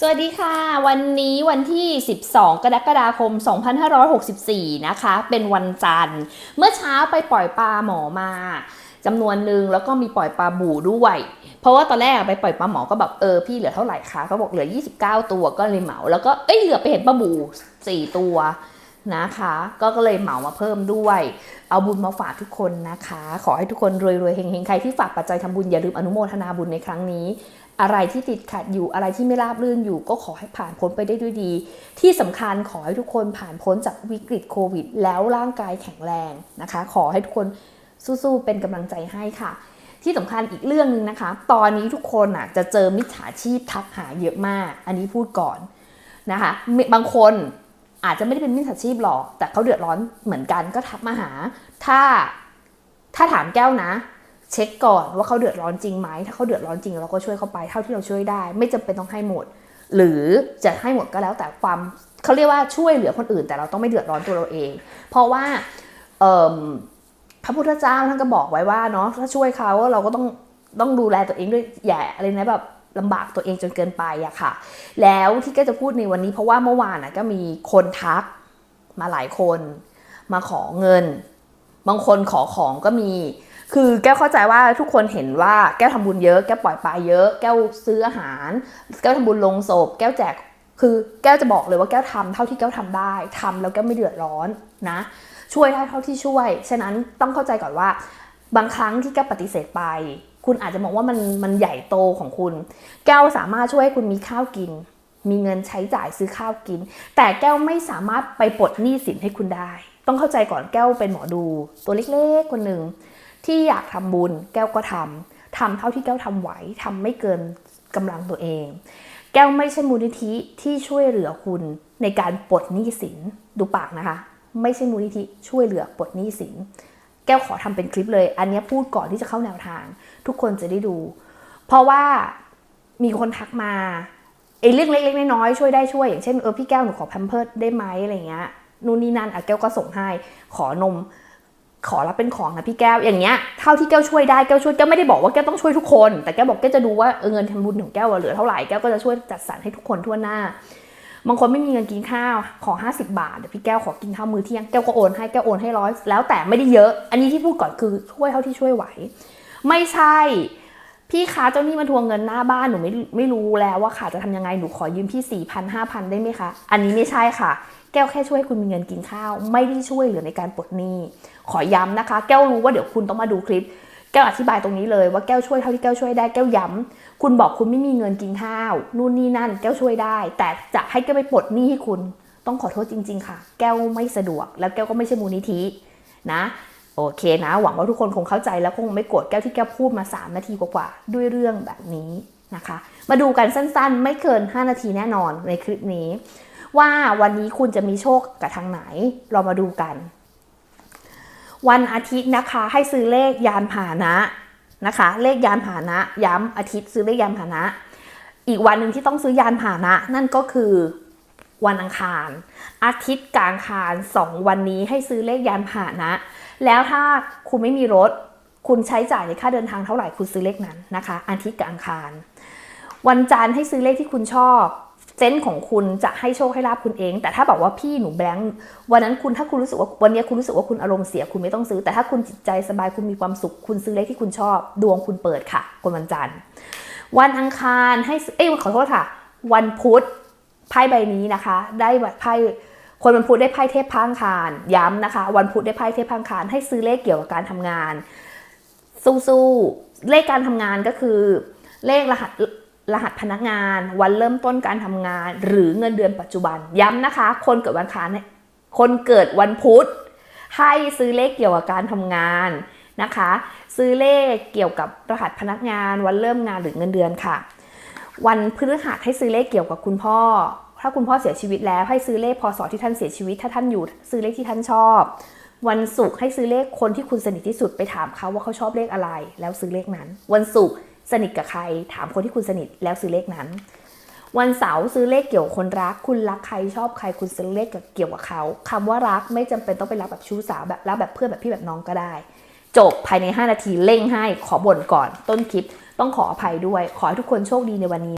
สวัสดีค่ะ วันนี้วันที่ 12 กรกฎาคม 2564 นะคะ เป็นวันจันทร์ เมื่อเช้าไปปล่อยปลาหมอมาจำนวนหนึ่งแล้วก็มีปล่อยปลาบู่ด้วย เพราะว่าตอนแรกไปปล่อยปลาหมอก็แบบเออพี่เหลือเท่าไหร่คะเขาบอกเหลือ 29 ตัวก็เลยเหมา แล้วก็เอ้ยเหลือไปเห็นปลาบู่4ตัว นะคะ ก็เลยเหมามาเพิ่มด้วย เอาบุญมาฝากทุกคนนะคะ ขอให้ทุกคนรวยๆเฮงๆ ใครที่ฝากปัจจัยทำบุญอย่าลืมอนุโมทนาบุญในครั้งนี้ อะไรที่ติดขัดอยู่อะไรที่ไม่ราบรื่นอยู่ ก็ขอให้ผ่านพ้นไปได้ด้วยดี ที่สำคัญขอให้ทุกคนผ่านพ้นจากวิกฤตโควิด แล้วร่างกายแข็งแรงนะคะ ขอให้ทุกคนสู้ๆเป็นกำลังใจให้ค่ะที่สำคัญอีกเรื่องหนึ่งนะคะ ตอนนี้ทุกคนอะจะเจอมิจฉาชีพทักหาเยอะมาก อันนี้พูดก่อนนะคะ บางคน อาจจะไม่ได้เป็นมิจฉาชีพหรอก แต่เขาเดือดร้อนเหมือนกันก็ทักมาหา ถ้าถ้าถามแก้วนะ เช็คก่อนว่าเขาเดือดร้อนจริงไหมถ้าเขาเดือดร้อนจริงเราก็ช่วยเขาไปเท่าที่เราช่วยได้ ไม่จำเป็นต้องให้หมด หรือจะให้หมดก็แล้วแต่ความเขาเรียกว่าช่วยเหลือคนอื่น แต่เราต้องไม่เดือดร้อนตัวเราเอง เพราะว่าพระพุทธเจ้าท่านก็บอกไว้ว่าเนาะถ้าช่วยเขาเราก็ต้องต้องดูแลตัวเองด้วยอย่าอะไรนะแบบ ลำบากตัวเองจนเกินไปอะค่ะ แล้วที่ก็จะพูดในวันนี้เพราะว่าเมื่อวานนะก็มีคนทักมาหลายคนมาขอเงิน บางคนขอของก็มี คือแก้วเข้าใจว่าทุกคนเห็นว่าแก้วทำบุญเยอะ แก้วปล่อยปลาเยอะ แก้วซื้ออาหาร แก้วทำบุญลงศพ แก้วแจก คือแก้วจะบอกเลยว่าแก้วทำเท่าที่แก้วทำได้ทำแล้วแก้วไม่เดือดร้อนนะ ช่วยได้เท่าที่ช่วย ฉะนั้นต้องเข้าใจก่อนว่า บางครั้งที่แก้วปฏิเสธไป คุณอาจจะมองว่ามันมันใหญ่โตของคุณ แก้วสามารถช่วยให้คุณมีข้าวกิน มีเงินใช้จ่ายซื้อข้าวกิน แต่แก้วไม่สามารถไปปลดหนี้สินให้คุณได้ ต้องเข้าใจก่อนแก้วเป็นหมอดู ตัวเล็กๆคนหนึ่งที่อยากทำบุญแก้วก็ทำทำเท่าที่แก้วทำไหวทำไม่เกินกำลังตัวเอง แก้วไม่ใช่มูลนิธิที่ช่วยเหลือคุณในการปลดหนี้สินดูปากนะคะ ไม่ใช่มูลนิธิช่วยเหลือปลดหนี้สิน แก้วขอทำเป็นคลิปเลย อันนี้พูดก่อนที่จะเข้าแนวทาง ทุกคนจะได้ดู เพราะว่ามีคนทักมาไอ้เรื่องเล็กๆน้อยๆช่วยได้ช่วย อย่างเช่นเออพี่แก้วหนูขอแพมเพิร์ดได้ไหมอะไรเงี้ยนู่นนี่นั่นอะแก้วก็ส่งให้ ขอนม ขอรับเป็นของนะพี่แก้วอย่างเงี้ยเท่าที่แก้วช่วยได้แก้วช่วยแก้วไม่ได้บอกว่าแก้วต้องช่วยทุกคน แต่แก้วบอกแก้วจะดูว่าเออเงินทำบุญของแก้วเหลือเท่าไหร่แก้วก็จะช่วยจัดสรรให้ทุกคนทั่วหน้า บางคนไม่มีเงินกินข้าวขอ 50 บาทเดี๋ยวพี่แก้วขอกินข้าวมื้อเที่ยงแก้วก็โอนให้แก้วโอนให้ร้อยแล้วแต่ไม่ได้เยอะ อันนี้ที่พูดก่อนคือช่วยเท่าที่ช่วยไหว ไม่ใช่พี่คะเจ้าหนี้มาทวงเงินหน้าบ้านหนูไม่ไม่รู้แล้วว่าค่ะจะทำยังไงหนูขอยืมพี่สี่พันห้าพันได้ไหมคะอันนี้ไม่ใช่ค่ะ แก้วแค่ช่วยคุณมีเงินกินข้าว ไม่ได้ช่วยเหลือในการปลดหนี้ ขอย้ำนะคะ แก้วรู้ว่าเดี๋ยวคุณต้องมาดูคลิป แก้วอธิบายตรงนี้เลยว่าแก้วช่วยเท่าที่แก้วช่วยได้แก้วย้ำคุณบอกคุณไม่มีเงินกินข้าว นู่นนี่นั่น แก้วช่วยได้ แต่จะให้แก้วไปปลดหนี้ให้คุณต้องขอโทษจริง ๆ ค่ะ แก้วไม่สะดวก แล้วแก้วก็ไม่ใช่มูลนิธินะโอเคนะ หวังว่าทุกคนคงเข้าใจแล้วคงไม่โกรธแก้วที่แก้วพูดมา 3 นาทีกว่าๆด้วยเรื่องแบบนี้นะคะ มาดูกันสั้นๆ ไม่เกิน 5 นาทีแน่นอนในคลิปนี้ ว่าวันนี้คุณจะมีโชคกับทางไหนเรามาดูกัน วันอาทิตย์นะคะ ให้ซื้อเลขยานพาหนะนะคะ เลขยานพาหนะ ย้ำอาทิตย์ซื้อเลขยานพาหนะ อีกวันหนึ่งที่ต้องซื้อยานพาหนะ นั่นก็คือวันอังคาร อาทิตย์กลางคารสองวันนี้ให้ซื้อเลขยานพาหนะ แล้วถ้าคุณไม่มีรถ คุณใช้จ่ายในค่าเดินทางเท่าไหร่คุณซื้อเลขนั้นนะคะ อาทิตย์กับอังคาร วันจันทร์ให้ซื้อเลขที่คุณชอบ เซนส์ของคุณจะให้โชคให้ลาบคุณเอง แต่ถ้าบอกว่าพี่หนูแบงค์วันนั้นคุณถ้าคุณรู้สึกว่าวันนี้คุณรู้สึกว่าคุณอารมณ์เสียคุณไม่ต้องซื้อ แต่ถ้าคุณจิตใจสบายคุณมีความสุข คุณซื้อเลขที่คุณชอบ ดวงคุณเปิดค่ะคนวันจันทร์ วันอังคารให้ซื้อเอ้ยขอโทษค่ะ วันพุธไพ่ใบนี้นะคะ ได้ไพ่คนวันพุธได้ไพ่เทพพังคารย้ำนะคะ วันพุธได้ไพ่เทพพังคารให้ซื้อเลขเกี่ยวกับการทำงาน สู้ๆเลขการทำงานก็คือเลขรหัส รหัสพนักงานวันเริ่มต้นการทำงาน หรือเงินเดือนปัจจุบันย้ำนะคะ คนเกิดวันคารเนี่ยคนเกิดวันพุธ ให้ซื้อเลขเกี่ยวกับการทำงานนะคะ ซื้อเลขเกี่ยวกับรหัสพนักงานวันเริ่มงานหรือเงินเดือนค่ะ วันพฤหัสให้ซื้อเลขเกี่ยวกับคุณพ่อ ถ้าคุณพ่อเสียชีวิตแล้ว ให้ซื้อเลขพศที่ท่านเสียชีวิต ถ้าท่านอยู่ซื้อเลขที่ท่านชอบ วันศุกร์ให้ซื้อเลขคนที่คุณสนิทที่สุดไปถามเขาว่าเขาชอบเลขอะไร แล้วซื้อเลขนั้น วันศุกร์ สนิทกับใคร ถามคนที่คุณสนิทแล้วซื้อเลขนั้น วันเสาร์ซื้อเลขเกี่ยวคนรัก คุณรักใครชอบใครคุณซื้อเลขเกี่ยวกับเขาคำว่ารักไม่จำเป็นต้องไปรักแบบชู้สาวแบบรักแบบเพื่อนแบบพี่แบบน้องก็ได้ จบภายใน 5 นาทีเร่งให้ขอบ่นก่อนต้นคลิป ต้องขออภัยด้วย ขอให้ทุกคนโชคดีในวันนี้